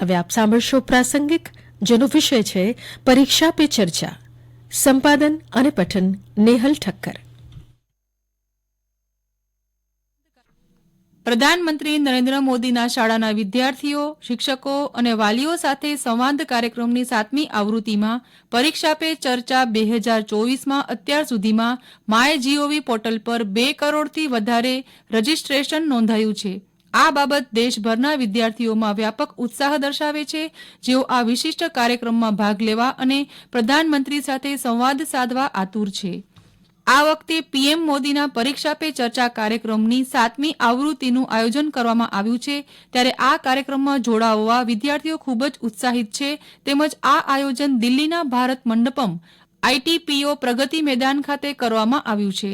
હવે આપ સાંભળશો પ્રાસંગિક, જેનો વિષય છે પરીક્ષા પે ચર્ચા. સંપાદન અને પઠન, નેહલ ઠક્કર. પ્રધાનમંત્રી નરેન્દ્ર મોદીના શાળાના વિદ્યાર્થીઓ, શિક્ષકો અને વાલીઓ સાથે સંવાદ કાર્યક્રમની સાતમી આવૃત્તિમાં પરીક્ષા પે ચર્ચા બે હજાર ચોવીસમાં અત્યાર સુધીમાં માય જીઓવી પોર્ટલ પર બે કરોડથી વધારે રજીસ્ટ્રેશન નોંધાયું છે. આ બાબત દેશભરના વિદ્યાર્થીઓમાં વ્યાપક ઉત્સાહ દર્શાવે છે. જેઓ આ વિશિષ્ટ કાર્યક્રમમાં ભાગ લેવા અને પ્રધાનમંત્રી સાથે સંવાદ સાધવા આતુર છે. આ વખતે પીએમ મોદીના પરીક્ષા પે ચર્ચા કાર્યક્રમની સાતમી આવૃત્તિનું આયોજન કરવામાં આવ્યું છે. ત્યારે આ કાર્યક્રમમાં જોડાવવા વિદ્યાર્થીઓ ખૂબ જ ઉત્સાહિત છે. તેમજ આ આયોજન દિલ્હીના ભારત મંડપમ આઈટીપીઓ પ્રગતિ મેદાન ખાતે કરવામાં આવ્યું છે.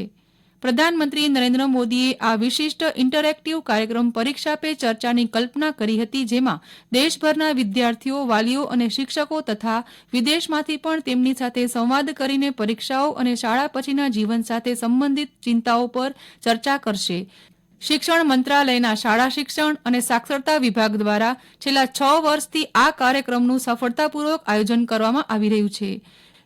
પ્રધાનમંત્રી નરેન્દ્ર મોદીએ આ વિશિષ્ટ ઇન્ટરેક્ટિવ કાર્યક્રમ પરીક્ષા પે ચર્ચાની કલ્પના કરી હતી, જેમાં દેશભરના વિદ્યાર્થીઓ, વાલીઓ અને શિક્ષકો તથા વિદેશમાંથી પણ તેમની સાથે સંવાદ કરીને પરીક્ષાઓ અને શાળા પછીના જીવન સાથે સંબંધિત ચિંતાઓ પર ચર્ચા કરશે. શિક્ષણ મંત્રાલયના શાળા શિક્ષણ અને સાક્ષરતા વિભાગ દ્વારા છેલ્લા છ વર્ષથી આ કાર્યક્રમનું સફળતાપૂર્વક આયોજન કરવામાં આવી રહ્યું છે.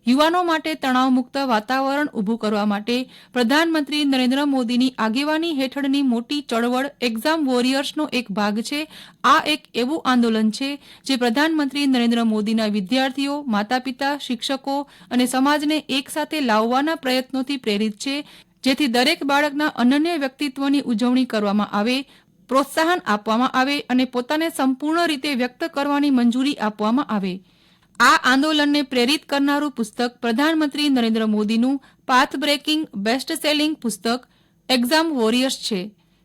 યુવાનો માટે તણાવમુક્ત વાતાવરણ ઊભું કરવા માટે પ્રધાનમંત્રી નરેન્દ્ર મોદીની આગેવાની હેઠળની મોટી ચળવળ એક્ઝામ વોરિયર્સનો એક ભાગ છે. આ એક એવું આંદોલન છે જે પ્રધાનમંત્રી નરેન્દ્ર મોદીના વિદ્યાર્થીઓ, માતાપિતા, શિક્ષકો અને સમાજને એકસાથે લાવવાના પ્રયત્નોથી પ્રેરિત છે. જેથી દરેક બાળકના અનન્ય વ્યક્તિત્વની ઉજવણી કરવામાં આવે, પ્રોત્સાહન આપવામાં આવે અને પોતાને સંપૂર્ણ રીતે વ્યક્ત કરવાની મંજૂરી આપવામાં આવે. આ આંદોલનને પ્રેરિત કરનારું પુસ્તક પ્રધાનમંત્રી નરેન્દ્ર મોદીનું પાથ બ્રેકિંગ બેસ્ટ સેલિંગ પુસ્તક એક્ઝામ વોરિયર્સ છે.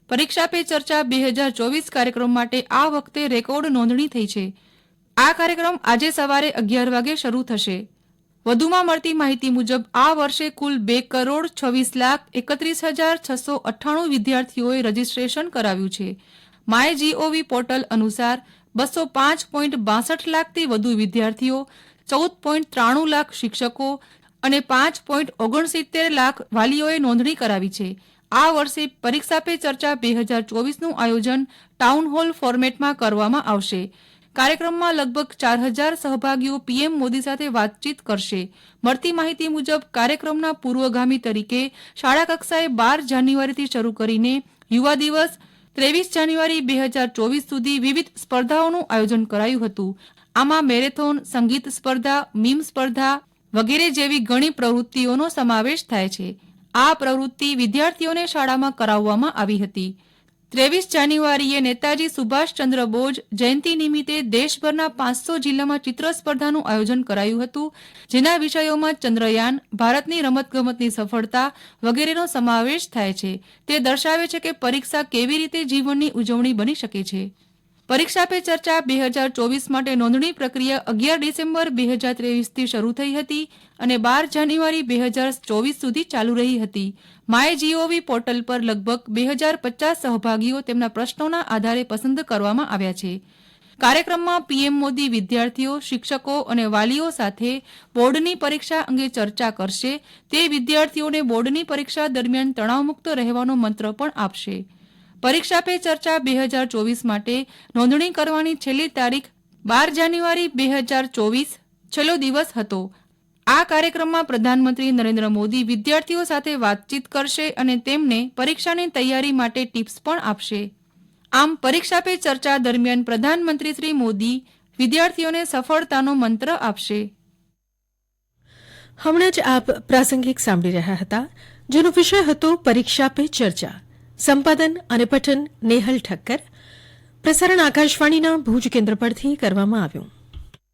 પરીક્ષા પે ચર્ચા બે હજાર ચોવીસ કાર્યક્રમ માટે આ વખતે રેકોર્ડ નોંધણી થઈ છે. આ કાર્યક્રમ આજે સવારે અગિયાર વાગે શરૂ થશે. વધુમાં મળતી માહિતી મુજબ આ વર્ષે કુલ બે કરોડ છવ્વીસ લાખ એકત્રીસ હજાર છસો અઠ્ઠાણું વિદ્યાર્થીઓએ રજીસ્ટ્રેશન કરાવ્યું છે. માય જીઓવી પોર્ટલ અનુસાર બસો પાંચ પોઈન્ટ બાસઠ લાખથી વધુ વિદ્યાર્થીઓ, ચૌદ પોઈન્ટ ત્રાણું લાખ શિક્ષકો અને પાંચ પોઈન્ટ ઓગણસિત્તેર લાખ વાલીઓએ નોંધણી કરાવી છે. આ વર્ષે પરીક્ષા પે ચર્ચા બે હજાર ચોવીસનું આયોજન ટાઉન હોલ ફોર્મેટમાં કરવામાં આવશે. કાર્યક્રમમાં લગભગ ચાર હજાર સહભાગીઓ પીએમ મોદી સાથે વાતચીત કરશે. મળતી માહિતી મુજબ, કાર્યક્રમના પૂર્વગામી તરીકે શાળા કક્ષાએ બાર જાન્યુઆરીથી શરૂ કરીને યુવા દિવસ ત્રેવીસ જાન્યુઆરી બે હજાર ચોવીસ સુધી વિવિધ સ્પર્ધાઓનું આયોજન કરાયું હતું. આમાં મેરેથોન, સંગીત સ્પર્ધા, મીમ સ્પર્ધા વગેરે જેવી ઘણી પ્રવૃત્તિઓનો સમાવેશ થાય છે. આ પ્રવૃત્તિ વિદ્યાર્થીઓને શાળામાં કરાવવામાં આવી હતી. ત્રેવીસ જાન્યુઆરીએ નેતાજી સુભાષચંદ્ર બોઝ જયંતિ નિમિત્તે દેશભરના પાંચસો જિલ્લામાં ચિત્ર સ્પર્ધાનું આયોજન કરાયું હતું, જેના વિષયોમાં ચંદ્રયાન, ભારતની રમતગમતની સફળતા વગેરેનો સમાવેશ થાય છે. તે દર્શાવે છે કે પરીક્ષા કેવી રીતે જીવનની ઉજવણી બની શકે છે. પરીક્ષા પે ચર્ચા બે હજાર ચોવીસ માટે નોંધણી પ્રક્રિયા અગિયાર ડિસેમ્બર બે હજાર ત્રેવીસથી શરૂ થઈ હતી અને બાર જાન્યુઆરી બે હજાર ચોવીસ સુધી ચાલુ રહી હતી. માય જીઓવી પોર્ટલ પર લગભગ બે હજાર પચાસ સહભાગીઓ તેમના પ્રશ્નોના આધારે પસંદ કરવામાં આવ્યા છે. કાર્યક્રમમાં પીએમ મોદી વિદ્યાર્થીઓ, શિક્ષકો અને વાલીઓ સાથે બોર્ડની પરીક્ષા અંગે ચર્ચા કરશે. તે વિદ્યાર્થીઓને બોર્ડની પરીક્ષા દરમિયાન તણાવમુક્ત રહેવાનો મંત્ર પણ આપશે. પરીક્ષા પે ચર્ચા બે હજાર ચોવીસ માટે નોંધણી કરવાની છેલ્લી તારીખ બાર જાન્યુઆરી બે હજાર ચોવીસ છેલ્લો દિવસ હતો. આ કાર્યક્રમમાં પ્રધાનમંત્રી નરેન્દ્ર મોદી વિદ્યાર્થીઓ સાથે વાતચીત કરશે અને તેમને પરીક્ષાની તૈયારી માટે ટિપ્સ પણ આપશે. આમ પરીક્ષા પે ચર્ચા દરમિયાન પ્રધાનમંત્રી શ્રી મોદી વિદ્યાર્થીઓને સફળતાનો મંત્ર આપશે. હમણાં જ આપ પ્રાસંગિક સાંભળી રહ્યા હતા, જેનો વિષય હતો પરીક્ષા પે ચર્ચા. સંપાદન અને પઠન નેહલ ઠક્કર. પ્રસારણ આકાશવાણીના ભુજ કેન્દ્ર પરથી કરવામાં આવ્યું.